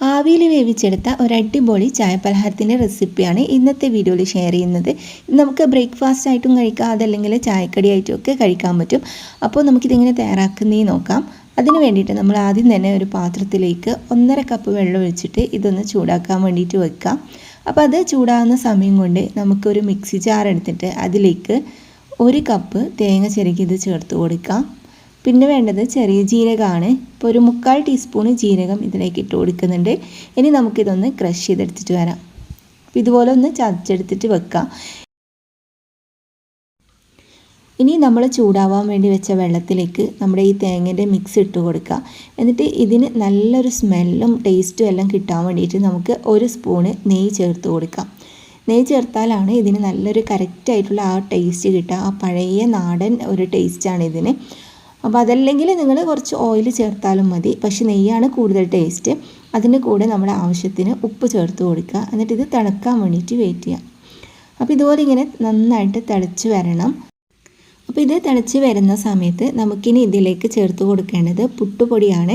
ആവിയിൽ വേവിച്ചെടുത്ത ഒരു അടിപൊളി ചായപലഹാരത്തിന്റെ റെസിപ്പിയാണ് ഇന്നത്തെ വീഡിയോയിൽ ഷെയർ ചെയ്യുന്നത്. നമുക്ക് ബ്രേക്ക്ഫാസ്റ്റ് ആയിട്ടും കഴിക്കാം അതല്ലെങ്കിൽ ചായക്കടിയായിട്ടും ഒക്കെ കഴിക്കാൻ പറ്റും. അപ്പോൾ നമുക്കിതെങ്ങനെ തയ്യാറാക്കുന്നേ നോക്കാം. അതിന് വേണ്ടിയിട്ട് നമ്മൾ ആദ്യം തന്നെ ഒരു പാത്രത്തിലേക്ക് ഒന്നര കപ്പ് വെള്ളം ഒഴിച്ചിട്ട് ഇതൊന്ന് ചൂടാക്കാൻ വേണ്ടിയിട്ട് വെക്കാം. അപ്പോൾ അത് ചൂടാകുന്ന സമയം കൊണ്ട് നമുക്കൊരു മിക്സി ജാർ എടുത്തിട്ട് അതിലേക്ക് ഒരു കപ്പ് തേങ്ങ ചിരകിയത് ചേർത്ത് കൊടുക്കാം. പിന്നെ വേണ്ടത് ചെറിയ ജീരകമാണ്. ഇപ്പോൾ ഒരു മുക്കാൽ ടീസ്പൂൺ ജീരകം ഇതിലേക്ക് ഇട്ട് കൊടുക്കുന്നുണ്ട്. ഇനി നമുക്കിതൊന്ന് ക്രഷ് ചെയ്തെടുത്തിട്ട് വരാം. അപ്പോൾ ഇതുപോലെ ഒന്ന് ചതച്ചെടുത്തിട്ട് വെക്കാം. ഇനി നമ്മൾ ചൂടാവാൻ വേണ്ടി വെച്ച വെള്ളത്തിലേക്ക് നമ്മുടെ ഈ തേങ്ങേന്റെ മിക്സ് ഇട്ട് കൊടുക്കുക. എന്നിട്ട് ഇതിന് നല്ലൊരു സ്മെല്ലും ടേസ്റ്റും എല്ലാം കിട്ടാൻ വേണ്ടിയിട്ട് നമുക്ക് ഒരു സ്പൂണ് നെയ്യ് ചേർത്ത് കൊടുക്കാം. നെയ്യ് ചേർത്താലാണ് ഇതിന് നല്ലൊരു കറക്റ്റായിട്ടുള്ള ആ ടേസ്റ്റ് കിട്ടുക. ആ പഴയ നാടൻ ഒരു ടേസ്റ്റാണ് ഇതിന്. അപ്പോൾ അതല്ലെങ്കിൽ നിങ്ങൾ കുറച്ച് ഓയിൽ ചേർത്താലും മതി. പക്ഷെ നെയ്യാണ് കൂടുതൽ ടേസ്റ്റ് അതിന്റെ കൂടെ നമ്മുടെ ആവശ്യത്തിന് ഉപ്പ് ചേർത്ത് കൊടുക്കുക. എന്നിട്ട് ഇത് തിളക്കാൻ വേണ്ടിയിട്ട് വെയിറ്റ് ചെയ്യാം അപ്പോൾ ഇതുപോലെ ഇങ്ങനെ നന്നായിട്ട് തിളച്ച് വരണം. അപ്പോൾ ഇത് തിളച്ച് വരുന്ന സമയത്ത് നമുക്കിനി ഇതിലേക്ക് ചേർത്ത് കൊടുക്കേണ്ടത് പുട്ടുപൊടിയാണ്.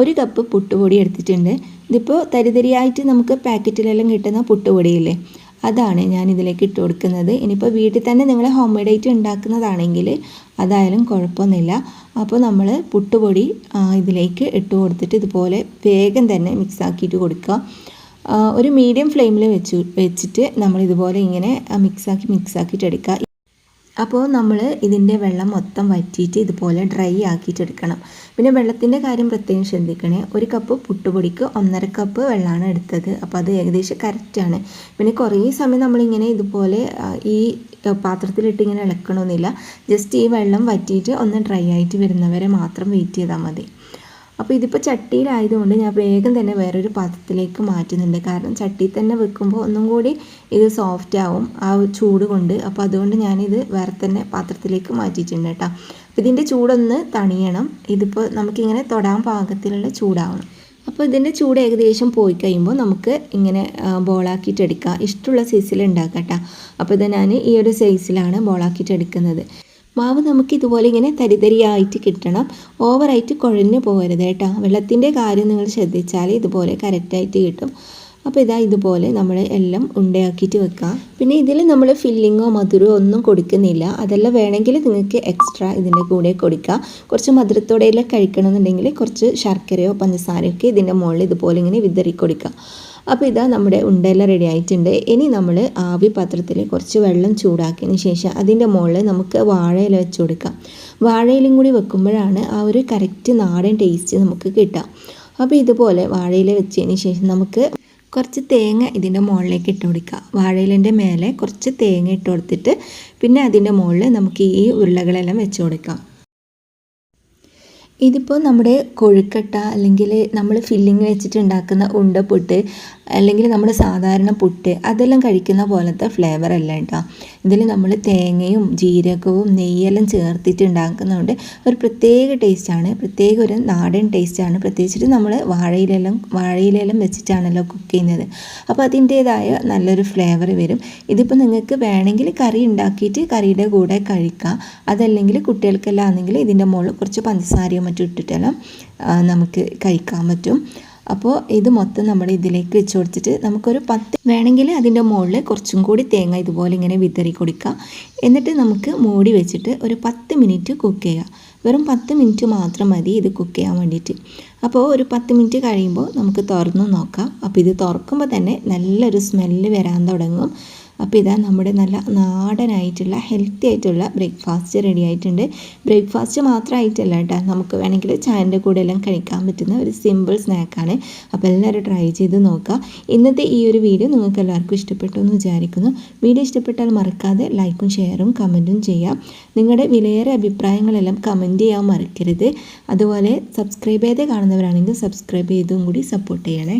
ഒരു കപ്പ് പുട്ടുപൊടി എടുത്തിട്ടുണ്ട്. ഇതിപ്പോൾ തരിതരിയായിട്ട് നമുക്ക് പാക്കറ്റിലെല്ലാം കിട്ടുന്ന പുട്ടുപൊടിയില്ലേ? അതാണ് ഞാൻ ഇതിലേക്ക് ഇട്ട് കൊടുക്കുന്നത്. ഇനിയിപ്പോൾ വീട്ടിൽ തന്നെ നിങ്ങൾ ഹോം മെയ്ഡ് ആയിട്ട് ഉണ്ടാക്കുന്നതാണെങ്കിൽ അതായാലും കുഴപ്പമൊന്നുമില്ല. അപ്പോൾ നമ്മൾ പുട്ടുപൊടി ഇതിലേക്ക് ഇട്ട് കൊടുത്തിട്ട് ഇതുപോലെ വേഗം തന്നെ മിക്സ് ആക്കിയിട്ട് കൊടുക്കുക. ഒരു മീഡിയം ഫ്ലെയിമിൽ വെച്ച് വെച്ചിട്ട് നമ്മൾ ഇതുപോലെ ഇങ്ങനെ മിക്സാക്കി മിക്സാക്കിയിട്ട് എടുക്കുക. അപ്പോൾ നമ്മൾ ഇതിന്റെ വെള്ളം മൊത്തം വറ്റിയിട്ട് ഇതുപോലെ ഡ്രൈ ആക്കിയിട്ട് എടുക്കണം പിന്നെ വെള്ളത്തിന്റെ കാര്യം പ്രത്യേകം ശ്രദ്ധിക്കണേ. ഒരു കപ്പ് പുട്ടുപൊടിക്ക് ഒന്നര കപ്പ് വെള്ളമാണ് എടുത്തത്. അപ്പോൾ അത് ഏകദേശം കറക്റ്റാണ് പിന്നെ കുറേ സമയം നമ്മളിങ്ങനെ ഇതുപോലെ ഈ പാത്രത്തിലിട്ട് ഇങ്ങനെ ഇളക്കണമെന്നില്ല ജസ്റ്റ് ഈ വെള്ളം വറ്റിയിട്ട് ഒന്ന് ഡ്രൈ ആയിട്ട് വരുന്നവരെ മാത്രം വെയിറ്റ് ചെയ്താൽ മതി. അപ്പോൾ ഇതിപ്പോൾ ചട്ടിയിലായതുകൊണ്ട് ഞാൻ വേഗം തന്നെ വേറൊരു പാത്രത്തിലേക്ക് മാറ്റുന്നുണ്ട്. കാരണം ചട്ടിയിൽ തന്നെ വെക്കുമ്പോൾ ഒന്നും കൂടി ഇത് സോഫ്റ്റ് ആവും ആ ചൂട് കൊണ്ട്. അപ്പോൾ അതുകൊണ്ട് ഞാനിത് വേറെ തന്നെ പാത്രത്തിലേക്ക് മാറ്റിയിട്ടുണ്ട് കേട്ടോ. അപ്പോൾ ഇതിന്റെ ചൂടൊന്ന് തണിയണം. ഇതിപ്പോൾ നമുക്കിങ്ങനെ തൊടാൻ പാകത്തിലുള്ള ചൂടാവണം. അപ്പോൾ ഇതിന്റെ ചൂട് ഏകദേശം പോയി കഴിയുമ്പോൾ നമുക്ക് ഇങ്ങനെ ബോളാക്കിയിട്ടെടുക്കാം. ഇഷ്ടമുള്ള സൈസിൽ ഉണ്ടാക്കാം കേട്ടോ. അപ്പോൾ ഇത് ഞാൻ ഈ ഒരു സൈസിലാണ് ബോളാക്കിയിട്ട് എടുക്കുന്നത് മാവ് നമുക്ക് ഇതുപോലെ ഇങ്ങനെ തരിതരിയായിട്ട് കിട്ടണം. ഓവറായിട്ട് കുഴഞ്ഞു പോകരുത് കേട്ടോ. വെള്ളത്തിന്റെ കാര്യം നിങ്ങൾ ശ്രദ്ധിച്ചാൽ ഇതുപോലെ കറക്റ്റായിട്ട് കിട്ടും. അപ്പോൾ ഇതാ ഇതുപോലെ നമ്മൾ എല്ലാം ഉണ്ടയാക്കിയിട്ട് വെക്കാം. പിന്നെ ഇതിൽ നമ്മൾ ഫില്ലിങ്ങോ മധുരമോ ഒന്നും കൊടുക്കുന്നില്ല. അതെല്ലാം വേണമെങ്കിൽ നിങ്ങൾക്ക് എക്സ്ട്രാ ഇതിന്റെ കൂടെ കൊടുക്കാം. കുറച്ച് മധുരത്തോടെ മധുരത്തോടെയെല്ലാം കഴിക്കണമെന്നുണ്ടെങ്കിൽ കുറച്ച് ശർക്കരയോ പഞ്ചസാരയോ ഒക്കെ ഇതിന്റെ മുകളിൽ ഇതുപോലെ ഇങ്ങനെ വിതറി കൊടുക്കുക അപ്പോൾ ഇതാ നമ്മുടെ ഉണ്ടല്ല റെഡി ആയിട്ടുണ്ട്. ഇനി നമ്മൾ ആവി പാത്രത്തിൽ കുറച്ച് വെള്ളം ചൂടാക്കിയതിന് ശേഷം അതിന്റെ മുകളിൽ നമുക്ക് വാഴയില വെച്ച് കൊടുക്കാം. വാഴയിലും കൂടി വെക്കുമ്പോഴാണ് ആ ഒരു കറക്റ്റ് നാടൻ ടേസ്റ്റ് നമുക്ക് കിട്ടുക. അപ്പോൾ ഇതുപോലെ വാഴയില വെച്ചതിന് ശേഷം നമുക്ക് കുറച്ച് തേങ്ങ ഇതിന്റെ മുകളിലേക്ക് ഇട്ട് കൊടുക്കുക വാഴയിലിന്റെ മേലെ കുറച്ച് തേങ്ങ ഇട്ട് കൊടുത്തിട്ട് പിന്നെ അതിന്റെ മുകളിൽ നമുക്ക് ഈ ഉരുളകളെല്ലാം വെച്ച് കൊടുക്കാം. ഇതിപ്പോൾ നമ്മുടെ കൊഴുക്കട്ട അല്ലെങ്കിൽ നമ്മൾ ഫില്ലിങ് വെച്ചിട്ട് ഉണ്ടാക്കുന്ന അല്ലെങ്കിൽ നമ്മൾ സാധാരണ പുട്ട് അതെല്ലാം കഴിക്കുന്ന പോലത്തെ ഫ്ലേവർ അല്ല കേട്ടോ. ഇതിൽ നമ്മൾ തേങ്ങയും ജീരകവും നെയ്യെല്ലാം ചേർത്തിട്ട് ഉണ്ടാക്കുന്നതുകൊണ്ട് ഒരു പ്രത്യേക ടേസ്റ്റാണ് പ്രത്യേക ഒരു നാടൻ ടേസ്റ്റാണ് പ്രത്യേകിച്ചിട്ട് നമ്മൾ വാഴയിലെല്ലാം വാഴയിലെല്ലാം വെച്ചിട്ടാണല്ലോ കുക്ക് ചെയ്യുന്നത്. അപ്പോൾ അതിന്റേതായ നല്ലൊരു ഫ്ലേവർ വരും. ഇതിപ്പോൾ നിങ്ങൾക്ക് വേണമെങ്കിൽ കറി ഉണ്ടാക്കിയിട്ട് കറിയുടെ കൂടെ കഴിക്കാം. അതല്ലെങ്കിൽ കുട്ടികൾക്കെല്ലാം ആണെങ്കിൽ ഇതിന്റെ മുകളിൽ കുറച്ച് പഞ്ചസാരയോ മറ്റും ഇട്ടിട്ടെല്ലാം നമുക്ക് കഴിക്കാൻ പറ്റും. അപ്പോൾ ഇത് മൊത്തം നമ്മൾ ഇതിലേക്ക് വെച്ച് കൊടുത്തിട്ട് നമുക്കൊരു പത്ത് വേണമെങ്കിൽ അതിന്റെ മുകളിൽ കുറച്ചും കൂടി തേങ്ങ ഇതുപോലെ ഇങ്ങനെ വിതറി കൊടുക്കുക എന്നിട്ട് നമുക്ക് മൂടി വെച്ചിട്ട് ഒരു പത്ത് മിനിറ്റ് കുക്ക് ചെയ്യുക. വെറും പത്ത് മിനിറ്റ് മാത്രം മതി ഇത് കുക്ക് ചെയ്യാൻ വേണ്ടിയിട്ട്. അപ്പോൾ ഒരു പത്ത് മിനിറ്റ് കഴിയുമ്പോൾ നമുക്ക് തുറന്നു നോക്കാം. അപ്പോൾ ഇത് തുറക്കുമ്പോൾ തന്നെ നല്ലൊരു സ്മെല്ല് വരാൻ തുടങ്ങും. അപ്പോൾ ഇതാ നമ്മുടെ നല്ല നാടനായിട്ടുള്ള ഹെൽത്തി ആയിട്ടുള്ള ബ്രേക്ക്ഫാസ്റ്റ് റെഡി ആയിട്ടുണ്ട്. ബ്രേക്ക്ഫാസ്റ്റ് മാത്രമായിട്ടല്ല കേട്ടോ നമുക്ക് വേണമെങ്കിൽ ചായന്റെ കൂടെ എല്ലാം കഴിക്കാൻ പറ്റുന്ന ഒരു സിമ്പിൾ സ്നാക്കാണ് അപ്പോൾ എല്ലാവരും ട്രൈ ചെയ്ത് നോക്കുക. ഇന്നത്തെ ഈ ഒരു വീഡിയോ നിങ്ങൾക്ക് എല്ലാവർക്കും ഇഷ്ടപ്പെട്ടു എന്ന് വിചാരിക്കുന്നു. വീഡിയോ ഇഷ്ടപ്പെട്ടാൽ മറക്കാതെ ലൈക്കും ഷെയറും കമന്റും ചെയ്യാം നിങ്ങളുടെ വിലയേറെ അഭിപ്രായങ്ങളെല്ലാം കമന്റ് ചെയ്യാൻ മറക്കരുത്. അതുപോലെ സബ്സ്ക്രൈബ് ചെയ്ത് കാണുന്നവരാണെങ്കിൽ സബ്സ്ക്രൈബ് ചെയ്തും കൂടി സപ്പോർട്ട് ചെയ്യണേ.